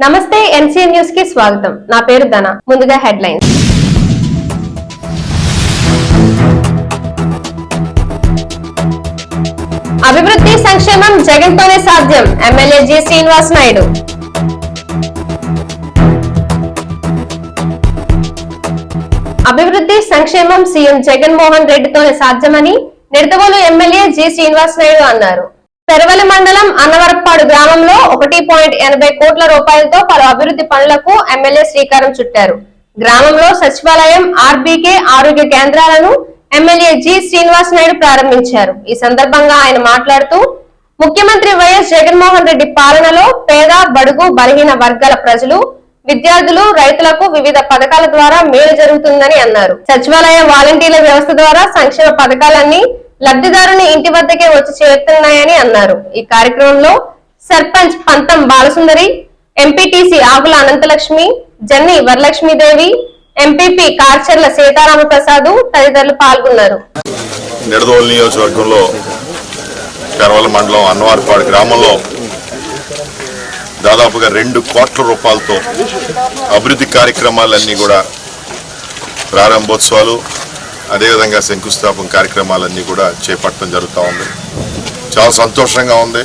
నమస్తే ఎన్సీఎన్ న్యూస్కి స్వాగతం. నా పేరు ధన. ముందుగా హెడ్ లైన్స్ అభివృద్ధి సంక్షేమం జగన్తోనే సాధ్యం. MLA G. శ్రీనివాస్ నాయుడు. అభివృద్ధి సంక్షేమం సీఎం జగన్మోహన్ రెడ్డితోనే సాధ్యమని నిడదవోలు ఎమ్మెల్యే జి. శ్రీనివాస్ నాయుడు అన్నారు. పెరవలి మండలం అన్నవరప్పాడు గ్రామంలో ఒకటి పాయింట్ ఎనభై కోట్ల రూపాయలతో పలు అభివృద్ధి పనులకు ఎమ్మెల్యే శ్రీకారం చుట్టారు. గ్రామంలో సచివాలయం ఆర్బీకే ఆరోగ్య కేంద్రాలను ఎమ్మెల్యే జి శ్రీనివాస్ నాయుడు ప్రారంభించారు. ఈ సందర్భంగా ఆయన మాట్లాడుతూ ముఖ్యమంత్రి వైఎస్ జగన్మోహన్ రెడ్డి పాలనలో పేద బడుగు బలహీన వర్గాల ప్రజలు విద్యార్థులు రైతులకు వివిధ పథకాల ద్వారా మేలు జరుగుతుందని అన్నారు. సచివాలయ వాలంటీర్ల వ్యవస్థ ద్వారా సంక్షేమ పథకాలన్నీ లబ్ధిదారుని ఇంటి వద్దకే వచ్చి చేరుతున్నాయని అన్నారు. ఈ కార్యక్రమంలో సర్పంచ్ పంతం బాలసుందరి ఎంపీటీసీ ఆకుల అనంతలక్ష్మి జన్ని వరలక్ష్మీదేవి ఎంపీపీ కార్చర్ల సీతారామ ప్రసాద్ తదితరులు పాల్గొన్నారు. నిడదోలు నియోజకవర్గంలో పెరవల మండలం అన్నవారిపాడు గ్రామంలో దాదాపుగా రెండు కోట్ల రూపాయలతో అభివృద్ధి కార్యక్రమాలన్నీ కూడా ప్రారంభోత్సవాలు అదేవిధంగా శంకుస్థాపన కార్యక్రమాలన్నీ కూడా చేపట్టడం జరుగుతూ ఉంది. చాలా సంతోషంగా ఉంది.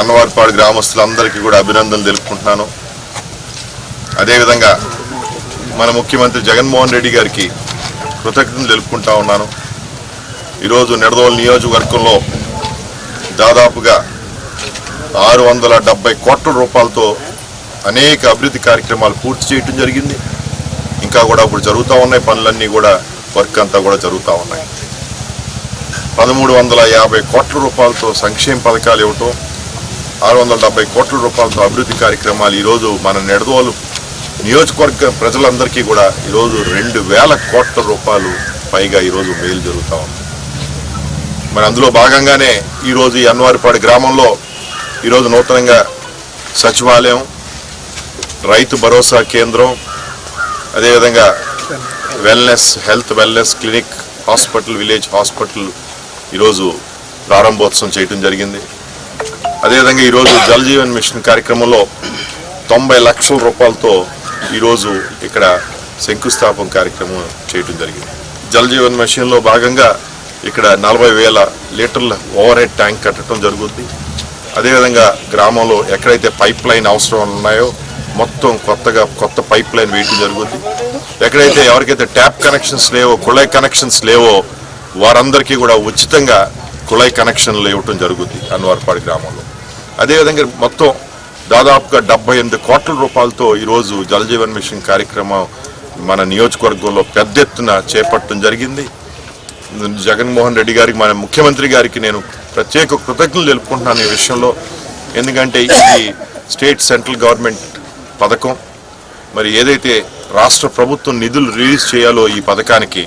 అన్నవారిపాడు గ్రామస్తులందరికీ కూడా అభినందనలు తెలుపుకుంటున్నాను. అదేవిధంగా మన ముఖ్యమంత్రి జగన్మోహన్ రెడ్డి గారికి కృతజ్ఞతలు తెలుపుకుంటా ఉన్నాను. ఈరోజు నిడదోల నియోజకవర్గంలో దాదాపుగా ఆరు వందల డెబ్బై కోట్ల రూపాయలతో అనేక అభివృద్ధి కార్యక్రమాలు పూర్తి చేయటం జరిగింది. ఇంకా కూడా ఇప్పుడు జరుగుతూ ఉన్నాయి పనులన్నీ కూడా వర్క్ అంతా కూడా జరుగుతూ ఉన్నాయి. పదమూడు వందల యాభై కోట్ల రూపాయలతో సంక్షేమ పథకాలు ఇవ్వటం ఆరు వందల డెబ్బై కోట్ల రూపాయలతో అభివృద్ధి కార్యక్రమాలు ఈరోజు మన నెడదోలు నియోజకవర్గ ప్రజలందరికీ కూడా ఈరోజు రెండు వేల కోట్ల రూపాయలు పైగా ఈరోజు మేలు జరుగుతూ ఉంది. మరి అందులో భాగంగానే ఈరోజు ఈ అన్వారిపాడు గ్రామంలో ఈరోజు నూతనంగా సచివాలయం రైతు భరోసా కేంద్రం అదేవిధంగా wellness health wellness clinic hospital village hospital ఈరోజు ప్రారంభోత్సవం చేయడం జరిగింది. అదేవిధంగా ఈరోజు జల్ జీవన్ మిషన్ కార్యక్రమంలో తొంభై లక్షల రూపాయలతో ఈరోజు ఇక్కడ శంకుస్థాపన కార్యక్రమం చేయడం జరిగింది. జల్ జీవన్ మిషన్లో భాగంగా ఇక్కడ నలభై వేల లీటర్ల ఓవర్ హెడ్ ట్యాంక్ కట్టడం జరుగుద్ది. అదేవిధంగా గ్రామంలో ఎక్కడైతే పైప్ లైన్ అవసరం ఉన్నాయో మొత్తం కొత్తగా కొత్త పైప్ లైన్ వేయటం జరుగుద్ది. ఎక్కడైతే ఎవరికైతే ట్యాప్ కనెక్షన్స్ లేవో కుళాయి కనెక్షన్స్ లేవో వారందరికీ కూడా ఉచితంగా కుళాయి కనెక్షన్లు ఇవ్వటం జరుగుతుంది అన్వార్పాడు గ్రామంలో. అదేవిధంగా మొత్తం దాదాపుగా డెబ్బై ఎనిమిది కోట్ల రూపాయలతో ఈరోజు జలజీవన్ మిషన్ కార్యక్రమం మన నియోజకవర్గంలో పెద్ద ఎత్తున చేపట్టడం జరిగింది. జగన్మోహన్ రెడ్డి గారికి మన ముఖ్యమంత్రి గారికి నేను ప్రత్యేక కృతజ్ఞతలు తెలుపుకుంటున్నాను ఈ విషయంలో. ఎందుకంటే ఇది స్టేట్ సెంట్రల్ గవర్నమెంట్ పథకం. మరి ఏదైతే రాష్ట్ర ప్రభుత్వం నిధులు రిలీజ్ చేయాలో ఈ పథకానికి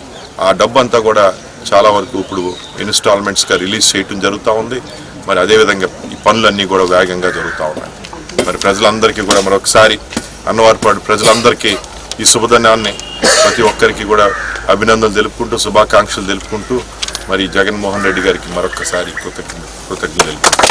ఆ డబ్బంతా కూడా చాలా వరకు ఇప్పుడు ఇన్స్టాల్మెంట్స్గా రిలీజ్ చేయటం జరుగుతూ ఉంది. మరి అదేవిధంగా ఈ పనులన్నీ కూడా వేగంగా జరుగుతూ ఉన్నాయి. మరి ప్రజలందరికీ కూడా మరొకసారి అన్నవారిపాడు ప్రజలందరికీ ఈ శుభదినాన్ని ప్రతి ఒక్కరికి కూడా అభినందనలు తెలుపుకుంటూ శుభాకాంక్షలు తెలుపుకుంటూ మరి జగన్మోహన్ రెడ్డి గారికి మరొకసారి కృతజ్ఞ కృతజ్ఞతలు తెలుపుకుంటాం.